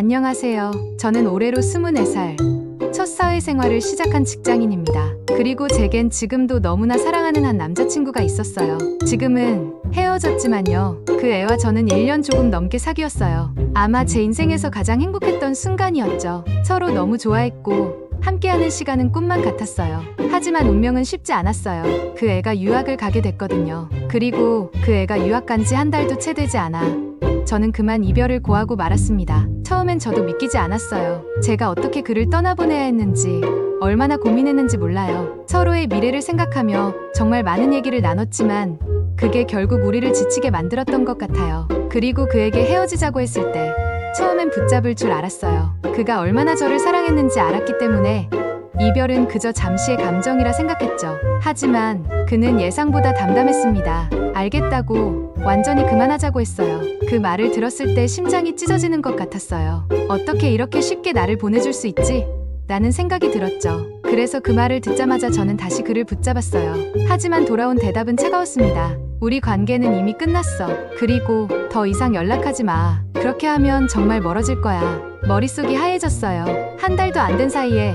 안녕하세요. 저는 올해로 24살. 첫 사회생활을 시작한 직장인입니다. 그리고 제겐 지금도 너무나 사랑하는 한 남자친구가 있었어요. 지금은 헤어졌지만요. 그 애와 저는 1년 조금 넘게 사귀었어요. 아마 제 인생에서 가장 행복했던 순간이었죠. 서로 너무 좋아했고, 함께하는 시간은 꿈만 같았어요. 하지만 운명은 쉽지 않았어요. 그 애가 유학을 가게 됐거든요. 그리고 그 애가 유학 간 지 한 달도 채 되지 않아 저는 그만 이별을 고하고 말았습니다. 처음엔 저도 믿기지 않았어요. 제가 어떻게 그를 떠나보내야 했는지, 얼마나 고민했는지 몰라요. 서로의 미래를 생각하며 정말 많은 얘기를 나눴지만, 그게 결국 우리를 지치게 만들었던 것 같아요. 그리고 그에게 헤어지자고 했을 때, 처음엔 붙잡을 줄 알았어요. 그가 얼마나 저를 사랑했는지 알았기 때문에, 이별은 그저 잠시의 감정이라 생각했죠. 하지만 그는 예상보다 담담했습니다. 알겠다고 완전히 그만하자고 했어요. 그 말을 들었을 때 심장이 찢어지는 것 같았어요. 어떻게 이렇게 쉽게 나를 보내줄 수 있지? 라는 생각이 들었죠. 그래서 그 말을 듣자마자 저는 다시 그를 붙잡았어요. 하지만 돌아온 대답은 차가웠습니다. 우리 관계는 이미 끝났어. 그리고 더 이상 연락하지 마. 그렇게 하면 정말 멀어질 거야. 머릿속이 하얘졌어요. 한 달도 안 된 사이에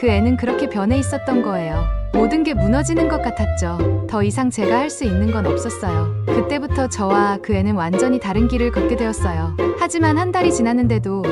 그 애는 그렇게 변해 있었던 거예요. 모든 게 무너지는 것 같았죠. 더 이상 제가 할 수 있는 건 없었어요. 그때부터 저와 그 애는 완전히 다른 길을 걷게 되었어요. 하지만 한 달이 지났는데도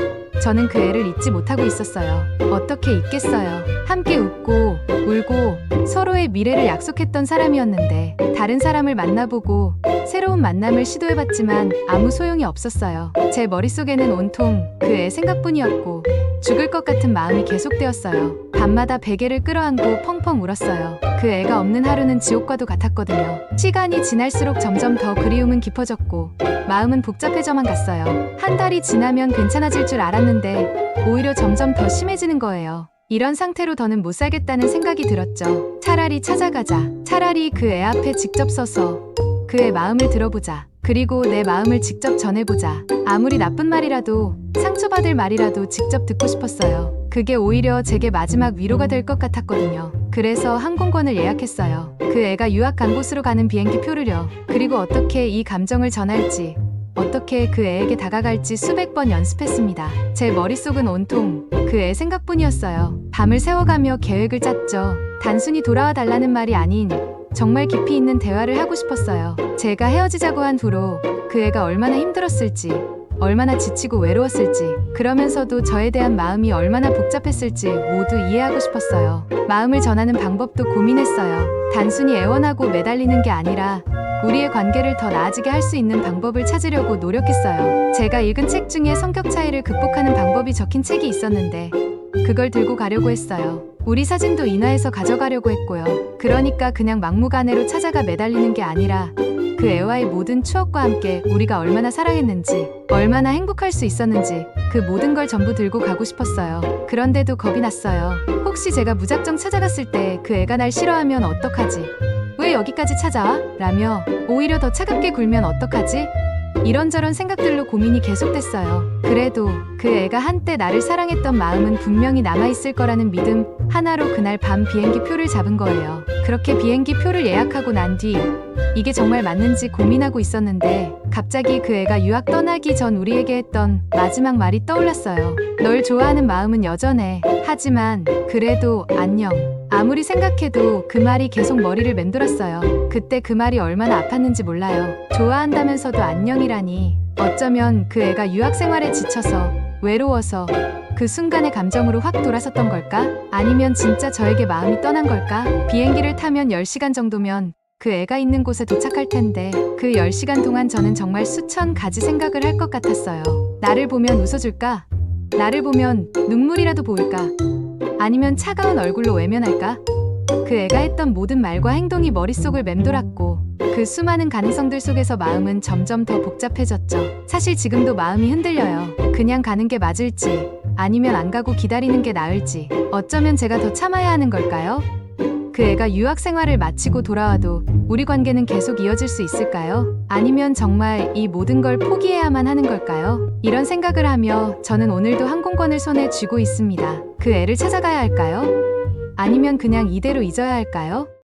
저는 그 애를 잊지 못하고 있었어요. 어떻게 잊겠어요. 함께 웃고 울고 서로의 미래를 약속했던 사람이었는데 다른 사람을 만나보고 새로운 만남을 시도해봤지만 아무 소용이 없었어요. 제 머릿속에는 온통 그애 생각뿐이었고 죽을 것 같은 마음이 계속되었어요. 밤마다 베개를 끌어안고 펑펑 울었어요. 그 애가 없는 하루는 지옥과도 같았거든요. 시간이 지날수록 점점 더 그리움은 깊어졌고 마음은 복잡해져만 갔어요. 한 달이 지나면 괜찮아질 줄 알았는데 오히려 점점 더 심해지는 거예요. 이런 상태로 더는 못 살겠다는 생각이 들었죠. 차라리 찾아가자. 차라리 그 애 앞에 직접 서서 그의 마음을 들어보자. 그리고 내 마음을 직접 전해보자. 아무리 나쁜 말이라도 상처받을 말이라도 직접 듣고 싶었어요. 그게 오히려 제게 마지막 위로가 될 것 같았거든요. 그래서 항공권을 예약했어요. 그 애가 유학 간 곳으로 가는 비행기 표를요. 그리고 어떻게 이 감정을 전할지, 어떻게 그 애에게 다가갈지 수백 번 연습했습니다. 제 머릿속은 온통 그 애 생각뿐이었어요. 밤을 새워가며 계획을 짰죠. 단순히 돌아와 달라는 말이 아닌 정말 깊이 있는 대화를 하고 싶었어요. 제가 헤어지자고 한 후로 그 애가 얼마나 힘들었을지, 얼마나 지치고 외로웠을지, 그러면서도 저에 대한 마음이 얼마나 복잡했을지 모두 이해하고 싶었어요. 마음을 전하는 방법도 고민했어요. 단순히 애원하고 매달리는 게 아니라 우리의 관계를 더 나아지게 할 수 있는 방법을 찾으려고 노력했어요. 제가 읽은 책 중에 성격 차이를 극복하는 방법이 적힌 책이 있었는데 그걸 들고 가려고 했어요. 우리 사진도 인화해서 가져가려고 했고요. 그러니까 그냥 막무가내로 찾아가 매달리는 게 아니라 그 애와의 모든 추억과 함께 우리가 얼마나 사랑했는지, 얼마나 행복할 수 있었는지 그 모든 걸 전부 들고 가고 싶었어요. 그런데도 겁이 났어요. 혹시 제가 무작정 찾아갔을 때 그 애가 날 싫어하면 어떡하지? 왜 여기까지 찾아와? 라며 오히려 더 차갑게 굴면 어떡하지? 이런저런 생각들로 고민이 계속됐어요. 그래도 그 애가 한때 나를 사랑했던 마음은 분명히 남아있을 거라는 믿음 하나로 그날 밤 비행기 표를 잡은 거예요. 그렇게 비행기 표를 예약하고 난 뒤 이게 정말 맞는지 고민하고 있었는데 갑자기 그 애가 유학 떠나기 전 우리에게 했던 마지막 말이 떠올랐어요. 널 좋아하는 마음은 여전해. 하지만 그래도 안녕. 아무리 생각해도 그 말이 계속 머리를 맴돌았어요. 그때 그 말이 얼마나 아팠는지 몰라요. 좋아한다면서도 안녕이라니. 어쩌면 그 애가 유학 생활에 지쳐서 외로워서 그 순간의 감정으로 확 돌아섰던 걸까? 아니면 진짜 저에게 마음이 떠난 걸까? 비행기를 타면 10시간 정도면 그 애가 있는 곳에 도착할 텐데 그 10시간 동안 저는 정말 수천 가지 생각을 할 것 같았어요. 나를 보면 웃어줄까? 나를 보면 눈물이라도 보일까? 아니면 차가운 얼굴로 외면할까? 그 애가 했던 모든 말과 행동이 머릿속을 맴돌았고 그 수많은 가능성들 속에서 마음은 점점 더 복잡해졌죠. 사실 지금도 마음이 흔들려요. 그냥 가는 게 맞을지 아니면 안 가고 기다리는 게 나을지 어쩌면 제가 더 참아야 하는 걸까요? 그 애가 유학 생활을 마치고 돌아와도 우리 관계는 계속 이어질 수 있을까요? 아니면 정말 이 모든 걸 포기해야만 하는 걸까요? 이런 생각을 하며 저는 오늘도 항공권을 손에 쥐고 있습니다. 그 애를 찾아가야 할까요? 아니면 그냥 이대로 잊어야 할까요?